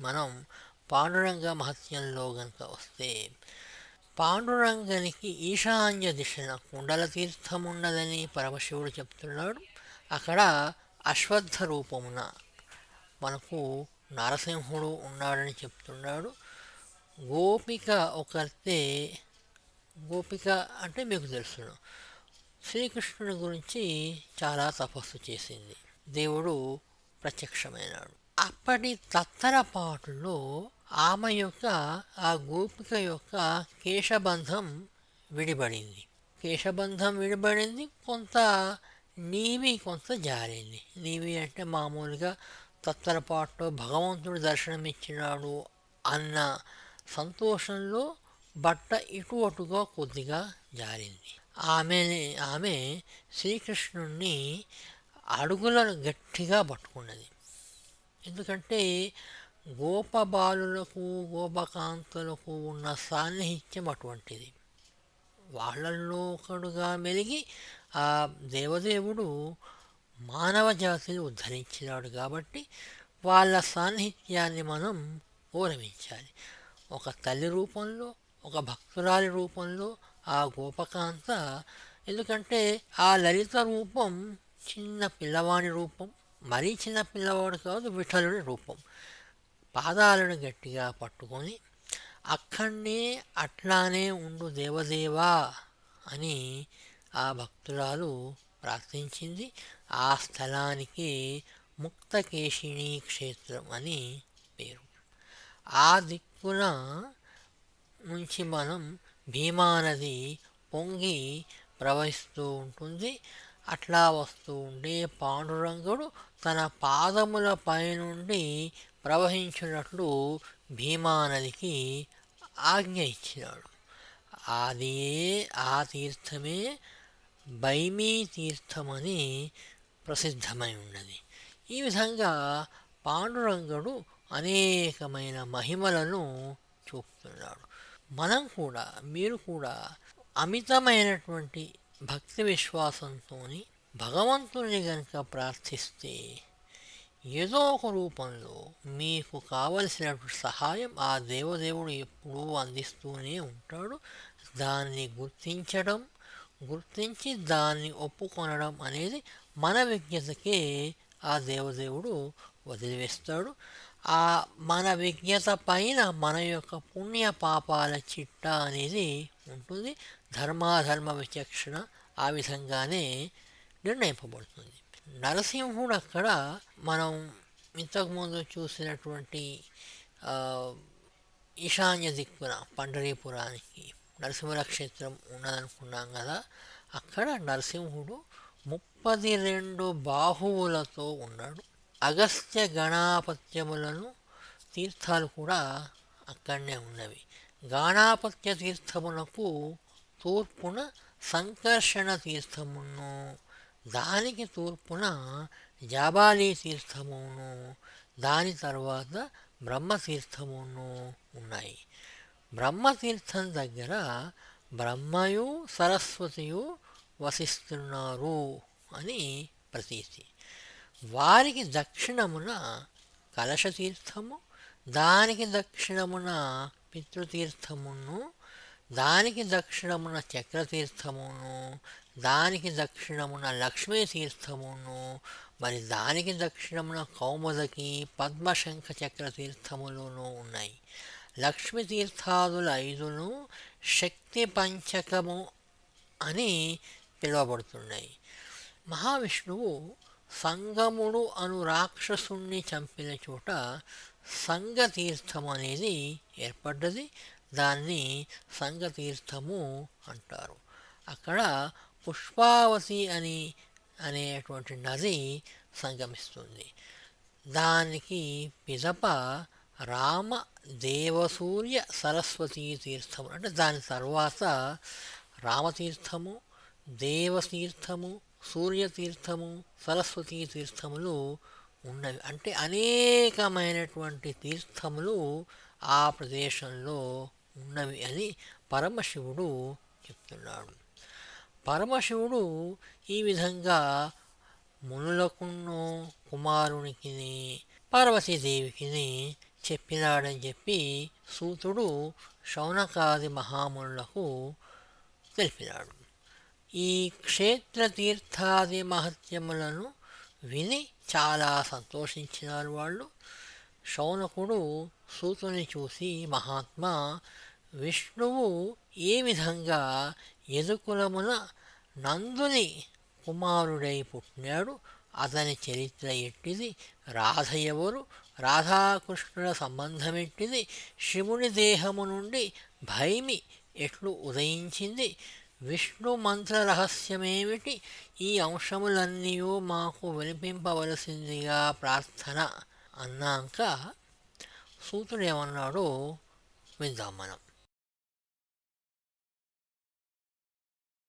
మనం పాండురంగ మహత్యంలో గనుక వస్తే పాండురంగనికి ఈశాన్య దిశన కుండల తీర్థం ఉన్నదని పరమశివుడు చెప్తున్నాడు. అక్కడ అశ్వత్థ రూపమున మనకు నరసింహుడు ఉన్నాడని చెప్తున్నాడు. గోపిక ఒకరితే గోపిక అంటే మీకు తెలుసును. శ్రీకృష్ణుని గురించి చాలా తపస్సు చేసింది. దేవుడు ప్రత్యక్షమైనాడు. అప్పటి తత్తరపాటులో ఆమె యొక్క ఆ గోపిక యొక్క కేశబంధం విడిపడింది. కేశబంధం విడిపడింది కొంత నీవి కొంత జారింది. నీవి అంటే మామూలుగా తత్తరపాటులో భగవంతుడు దర్శనమిచ్చినాడు అన్న సంతోషంలో బట్ట ఇటు అటుగా కొద్దిగా జారింది. ఆమె ఆమె శ్రీకృష్ణుణ్ణి అడుగులను గట్టిగా పట్టుకున్నది. ఎందుకంటే గోపబాలులకు గోపకాంతులకు ఉన్న సాన్నిహిత్యం అటువంటిది. వాళ్ళల్లో ఒకడుగా మెలిగి ఆ దేవదేవుడు మానవ జాతిని ఉద్ధరించినాడు కాబట్టి వాళ్ళ సాన్నిహిత్యాన్ని మనం గౌరవించాలి. ఒక తల్లి రూపంలో ఒక భక్తురాలి రూపంలో ఆ గోపకాంత ఎందుకంటే ఆ లలిత రూపం చిన్న పిల్లవాణి రూపం మరీ చిన్న పిల్లవాడు కాదు విఠలుడి రూపం. పాదాలను గట్టిగా పట్టుకొని అక్కడనే అట్లానే ఉండు దేవదేవా అని ఆ భక్తురాలు ప్రార్థించింది. ఆ స్థలానికి ముక్తకేశిణీ క్షేత్రం అని పేరు. ఆ దిక్కున నుంచి మనం భీమానది పొంగి ప్రవహిస్తూ ఉంటుంది. అట్లా వస్తూ ఉండే పాండురంగుడు తన పాదముల పైనుండి ప్రవహించినట్లు భీమానదికి ఆజ్ఞ ఇచ్చినాడు. అది ఆ తీర్థమే బైమీ తీర్థమని ప్రసిద్ధమై ఉన్నది. ఈ విధంగా పాండురంగుడు అనేకమైన మహిమలను చూపుతున్నాడు. మనం కూడా మీరు కూడా అమితమైనటువంటి భక్తి విశ్వాసంతోని భగవంతుని గనుక ప్రార్థిస్తే ఏదో ఒక రూపంలో మీకు కావలసినటువంటి సహాయం ఆ దేవదేవుడు ఎప్పుడూ అందిస్తూనే ఉంటాడు. దాన్ని గుర్తించడం గుర్తించి దాన్ని ఒప్పుకొనడం అనేది మన విజ్ఞతకే ఆ దేవదేవుడు వదిలివేస్తాడు. ఆ మన విజ్ఞత పైన మన యొక్క పుణ్య పాపాల చిట్ట అనేది ఉంటుంది. ధర్మాధర్మ విచక్షణ ఆ విధంగానే నిర్ణయింపబడుతుంది. నరసింహుడు అక్కడ మనం ఇంతకుముందు చూసినటువంటి ఈశాన్య దిక్కున పండరీపురానికి నరసింహుల క్షేత్రం ఉన్నదనుకున్నాం కదా అక్కడ నరసింహుడు ముప్పది రెండు బాహువులతో ఉన్నాడు. అగస్త్య గణాపత్యములను తీర్థాలు కూడా అక్కడనే ఉన్నవి. గాణాపత్య తీర్థమునకు తూర్పున సంకర్షణ తీర్థమును దానికి తూర్పున జాబాలి తీర్థమును దాని తర్వాత బ్రహ్మతీర్థమును ఉన్నాయి. బ్రహ్మతీర్థం దగ్గర బ్రహ్మయు సరస్వతియు వసిస్తున్నారు అని ప్రతీతి. వారికి దక్షిణమున కలశతీర్థము దానికి దక్షిణమున పితృతీర్థమును దానికి దక్షిణమున చక్రతీర్థమును దానికి దక్షిణమున లక్ష్మీ తీర్థమును మరి దానికి దక్షిణమున కౌముదకి పద్మశంఖ చక్ర తీర్థములను ఉన్నాయి. లక్ష్మీ తీర్థాదుల ఐదును శక్తి పంచకము అని పిలువబడుతున్నాయి. మహావిష్ణువు సంగముడు అను రాక్షసుణ్ణి చంపిన చోట సంగతీర్థం అనేది ఏర్పడ్డది. దాన్ని సంగతీర్థము అంటారు. అక్కడ పుష్పావతి అని అనేటువంటి నది సంగమిస్తుంది. దానికి పిదప రామ దేవసూర్య సరస్వతీ తీర్థము అంటే దాని తర్వాత రామతీర్థము దేవతీర్థము సూర్యతీర్థము సరస్వతీ తీర్థములు ఉన్నవి. అంటే అనేకమైనటువంటి తీర్థములు ఆ ప్రదేశంలో ఉన్నవి అని పరమశివుడు చెప్తున్నాడు. పరమశివుడు ఈ విధంగా మునులకును కుమారునికి పార్వతీదేవికి చెప్పినాడని చెప్పి సూతుడు శౌనకాది మహామునులకు తెలిపినాడు. ఈ క్షేత్ర తీర్థాది మహత్యములను విని చాలా సంతోషించినారు వాళ్ళు. శౌనకుడు సూతుని చూసి మహాత్మా విష్ణువు ఏ విధంగా ఎదుకులమున నందుని కుమారుడై పుట్టినాడు అతని చరిత్ర ఎట్టిది? రాధ ఎవరు? రాధాకృష్ణుల సంబంధమెట్టిది? శివుని దేహము నుండి భైమి ఎట్లు ఉదయించింది? విష్ణు మంత్ర రహస్యమేమిటి? ఈ అంశములన్నీ మాకు వినిపింపవలసిందిగా ప్రార్థన అన్నాక సూతుడేమన్నాడో విందాం మనం.